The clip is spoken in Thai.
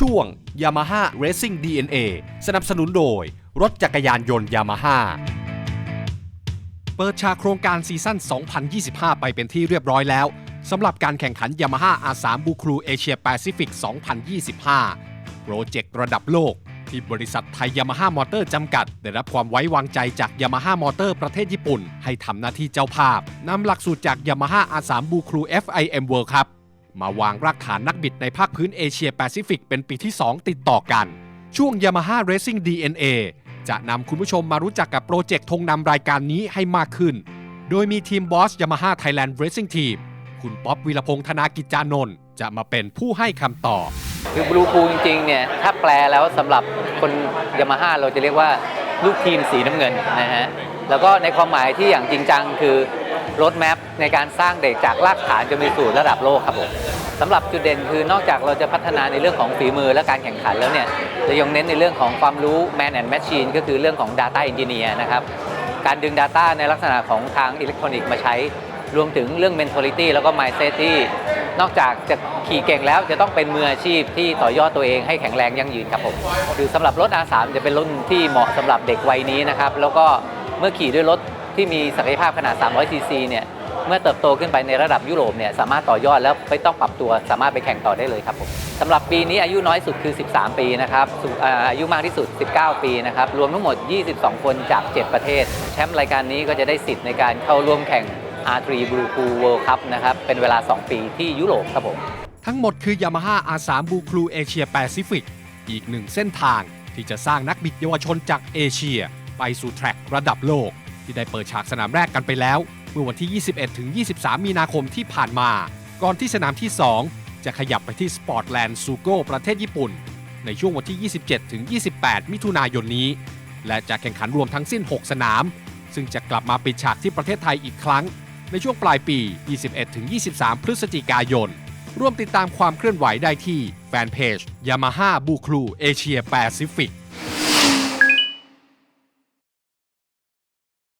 ช่วง Yamaha Racing DNA สนับสนุนโดย รถจักรยานยนต์ Yamaha เปิดฉากโครงการซีซั่น 2025 ไปเป็นที่เรียบร้อยแล้วสำหรับการแข่งขัน Yamaha R3 b u c r u Asia Pacific 2025 โปรเจกต์ระดับโลก ที่บริษัทไทยยามาฮ่ามอเตอร์จำกัด ได้รับความไว้วางใจจากยามาฮ่ามอเตอร์ประเทศญี่ปุ่น ให้ทำหน้าที่เจ้าภาพนำหลักสูตรจากยามาฮ่า R3 b u c r u FIM World Cup มาวางรากฐานนักบิดในภาคพื้นเอเชียแปซิฟิกเป็นปีที่ 2 ติดต่อกัน ช่วง Yamaha Racing DNA จะนำคุณผู้ชมมารู้จักกับโปรเจกต์ธงนำรายการนี้ให้มากขึ้น โดยมีทีมบอส Yamaha Thailand Racing Team คุณป๊อปวีรพงษ์ธนากิจจานนท์จะมาเป็นผู้ให้คำตอบ คือบลูคูจริงๆเนี่ยถ้าแปลแล้วสำหรับคนยามาฮ่าเราจะเรียกว่าลูกทีมสีน้ำเงินนะฮะ แล้วก็ในความหมายที่อย่างจริงจังคือ รถแมพในการสร้างเด็กจากรากฐานจะมีสู่ระดับโลกครับผมสำหรับจุดเด่นคือนอกจากเราจะพัฒนาในเรื่องของฝีมือและการแข่งขันแล้วเนี่ยจะยังเน้นในเรื่องของความรู้ Man and Machine ก็คือเรื่องของ Data Engineer นะครับการดึง Data ในลักษณะของทางอิเล็กทรอนิกส์มาใช้ รวมถึงเรื่อง mentality แล้วก็ mindset ที่นอกจากจะขี่เก่งแล้วจะต้องเป็นมืออาชีพที่ต่อยอดตัวเองให้แข็งแรงยั่งยืนครับผมคือสำหรับรถ R3 จะเป็นรุ่นที่เหมาะสำหรับเด็กวัยนี้นะครับแล้วก็เมื่อขี่ด้วยรถ ที่มีศักยภาพขนาด 300 ซีซีเนี่ยเมื่อเติบโตขึ้นไปในระดับยุโรปเนี่ยสามารถต่อยอดแล้วไม่ต้องปรับตัวสามารถไปแข่งต่อได้เลยครับผมสำหรับปีนี้อายุน้อยสุดคือ 13 ปีนะครับอายุมากที่สุด 19 ปีนะครับรวมทั้งหมด 22 คนจาก 7 ประเทศ แชมป์รายการนี้ก็จะได้สิทธิ์ในการเข้าร่วมแข่ง R3 Blue Pool World Cup นะครับเป็นเวลา 2 ปีที่ยุโรปครับผมทั้งหมดคือ Yamaha R3 b u c r u Asia Pacific อีกหนึ่งเส้นทางที่จะสร้างนักบิดเยาวชนจากเอเชีย ไปสู่แทร็กระดับโลก ที่ได้เปิดฉากสนามแรกกันไปแล้ว เมื่อวันที่ 21-23 มีนาคมที่ผ่านมา ก่อนที่สนามที่ 2 จะขยับไปที่สปอร์ตแลนด์ซูโกประเทศญี่ปุ่น ในช่วงวันที่ 27-28 มิถุนายนนี้ และจะแข่งขันรวมทั้งสิ้น 6 สนาม ซึ่งจะกลับมาปิดฉากที่ประเทศไทยอีกครั้ง ในช่วงปลายปี 21-23 พฤศจิกายน ร่วมติดตามความเคลื่อนไหวได้ที่แฟนเพจ Yamaha b u c r u Asia Pacific